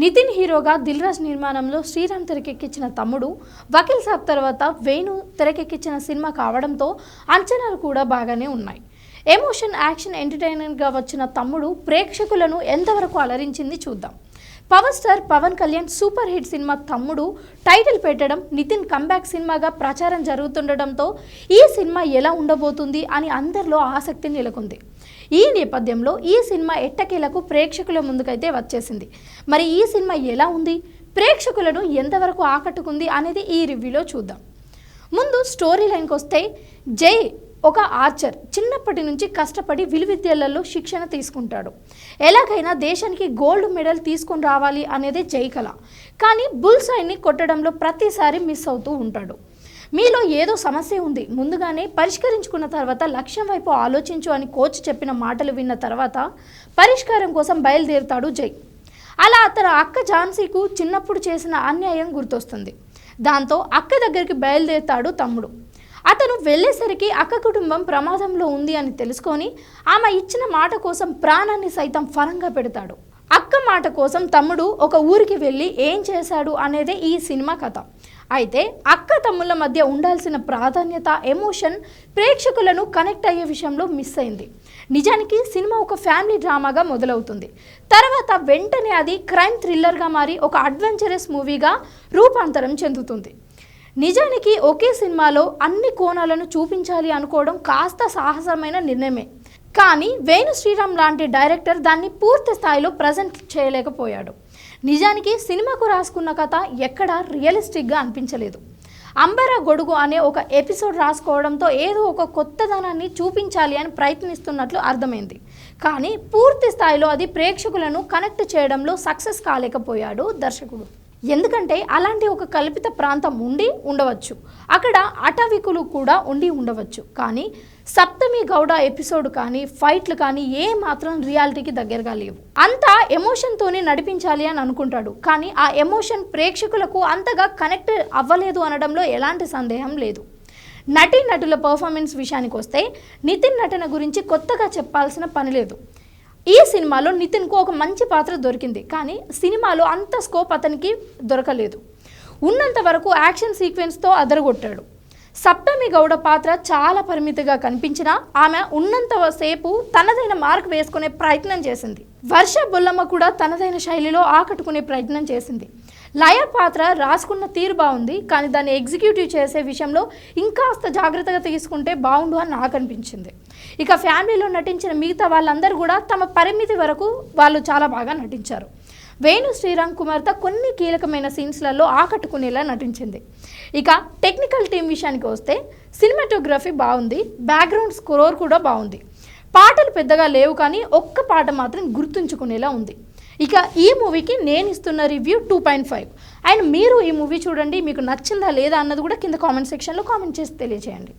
నితిన్ హీరోగా దిల్ రాజ్ నిర్మాణంలో శ్రీరామ్ తెరకెక్కించిన తమ్ముడు వకీల్ సాబ్ తర్వాత వేణు తెరకెక్కించిన సినిమా కావడంతో అంచనాలు కూడా బాగానే ఉన్నాయి. ఎమోషన్ యాక్షన్ ఎంటర్టైనర్గా వచ్చిన తమ్ముడు ప్రేక్షకులను ఎంతవరకు అలరించింది చూద్దాం. Power star Pawan Kalyan super hit cinema Thammudu title పెట్టడం నితిన్ కంబ్యాక్ సినిమాగా ప్రచారం జరుగుతుండటంతో ఈ సినిమా ఎలా ఉండబోతుంది అని అందరిలో ఆసక్తి నెలకొంది. ఈ నేపథ్యంలో ఈ సినిమా ఎట్టకేలకు ప్రేక్షకుల ముందుకైతే వచ్చేసింది. మరి ఈ సినిమా ఎలా ఉంది? ప్రేక్షకులను ఎంతవరకు ఆకట్టుకుంది అనేది ఈ రివ్యూలో చూద్దాం. ముందు స్టోరీ లైన్కి వస్తే జై ఒక ఆర్చర్ చిన్నప్పటి నుంచి కష్టపడి విలువిద్యలలో శిక్షణ తీసుకుంటాడు. ఎలాగైనా దేశానికి గోల్డ్ మెడల్ తీసుకొని రావాలి అనేది జై కళ కానీ బుల్సైని కొట్టడంలో ప్రతిసారి మిస్ అవుతూ ఉంటాడు. మీలో ఏదో సమస్య ఉంది. ముందుగానే పరిష్కరించుకున్న తర్వాత లక్ష్యం వైపు ఆలోచించు అని కోచ్ చెప్పిన మాటలు విన్న తర్వాత పరిష్కారం కోసం బయలుదేరుతాడు జై. అలా అతను అక్క ఝాన్సీకు చిన్నప్పుడు చేసిన అన్యాయం గుర్తొస్తుంది. దాంతో అక్క దగ్గరికి బయలుదేరుతాడు తమ్ముడు. అతను వెళ్ళేసరికి అక్క కుటుంబం ప్రమాదంలో ఉంది అని తెలుసుకొని ఆమె ఇచ్చిన మాట కోసం ప్రాణాన్ని సైతం ఫలంగా పెడతాడు. అక్క మాట కోసం తమ్ముడు ఒక ఊరికి వెళ్ళి ఏం చేశాడు అనేదే ఈ సినిమా కథ. అయితే అక్క తమ్ముళ్ళ మధ్య ఉండాల్సిన ప్రాధాన్యత ఎమోషన్ ప్రేక్షకులను కనెక్ట్ అయ్యే విషయంలో మిస్ అయింది. నిజానికి సినిమా ఒక ఫ్యామిలీ డ్రామాగా మొదలవుతుంది. తర్వాత వెంటనే అది క్రైమ్ థ్రిల్లర్గా మారి ఒక అడ్వెంచరస్ మూవీగా రూపాంతరం చెందుతుంది. నిజానికి ఒకే సినిమాలో అన్ని కోణాలను చూపించాలి అనుకోవడం కాస్త సాహసమైన నిర్ణయమే. కానీ వేణు శ్రీరామ్ లాంటి డైరెక్టర్ దాన్ని పూర్తి స్థాయిలో ప్రజెంట్ చేయలేకపోయాడు. నిజానికి సినిమాకు రాసుకున్న కథ ఎక్కడా రియలిస్టిక్గా అనిపించలేదు. అంబర గొడుగు అనే ఒక ఎపిసోడ్ రాసుకోవడంతో ఏదో ఒక కొత్తదనాన్ని చూపించాలి అని ప్రయత్నిస్తున్నట్లు అర్థమైంది. కానీ పూర్తి స్థాయిలో అది ప్రేక్షకులను కనెక్ట్ చేయడంలో సక్సెస్ కాలేకపోయాడు దర్శకుడు. ఎందుకంటే అలాంటి ఒక కల్పిత ప్రాంతం ఉండి ఉండవచ్చు. అక్కడ అటవికులు కూడా ఉండి ఉండవచ్చు. కానీ సప్తమి గౌడ ఎపిసోడ్ కానీ ఫైట్లు కానీ ఏ మాత్రం రియాలిటీకి దగ్గరగా లేవు. అంతా ఎమోషన్తోనే నడిపించాలి అని అనుకుంటాడు. కానీ ఆ ఎమోషన్ ప్రేక్షకులకు అంతగా కనెక్ట్ అవ్వలేదు అనడంలో ఎలాంటి సందేహం లేదు. నటీ నటుల పర్ఫార్మెన్స్ విషయానికి వస్తే నితిన్ నటన గురించి కొత్తగా చెప్పాల్సిన పని లేదు. ఈ సినిమాలో నితిన్కు ఒక మంచి పాత్ర దొరికింది కానీ సినిమాలో అంత స్కోప్ అతనికి దొరకలేదు. ఉన్నంత వరకు యాక్షన్ సీక్వెన్స్తో అదరగొట్టాడు. సప్తమి గౌడ పాత్ర చాలా పరిమితిగా కనిపించినా ఆమె ఉన్నంత సేపు తనదైన మార్క్ వేసుకునే ప్రయత్నం చేసింది. వర్ష బొల్లమ్మ కూడా తనదైన శైలిలో ఆకట్టుకునే ప్రయత్నం చేసింది. లయ పాత్ర రాసుకున్న తీరు బాగుంది కానీ దాన్ని ఎగ్జిక్యూటివ్ చేసే విషయంలో ఇంకాస్త జాగ్రత్తగా తీసుకుంటే బాగుండు అని నాకు అనిపించింది. ఇక ఫ్యామిలీలో నటించిన మిగతా వాళ్ళందరూ కూడా తమ పరిమితి వరకు వాళ్ళు చాలా బాగా నటించారు. వేణు శ్రీరామ్ కుమార్తె కొన్ని కీలకమైన సీన్స్లలో ఆకట్టుకునేలా నటించింది. ఇక టెక్నికల్ టీం విషయానికి వస్తే సినిమాటోగ్రఫీ బాగుంది బ్యాక్గ్రౌండ్ స్కోర్ కూడా బాగుంది. పాటలు పెద్దగా లేవు కానీ ఒక్క పాట మాత్రం గుర్తుంచుకునేలా ఉంది. ఇక ఈ మూవీకి నేను ఇస్తున్న review two point five. And మీరు ఈ మూవీ చూడండి మీకు నచ్చిందా లేదా అన్నది కూడా కింద కామెంట్ సెక్షన్లో కామెంట్ చేసి తెలియజేయండి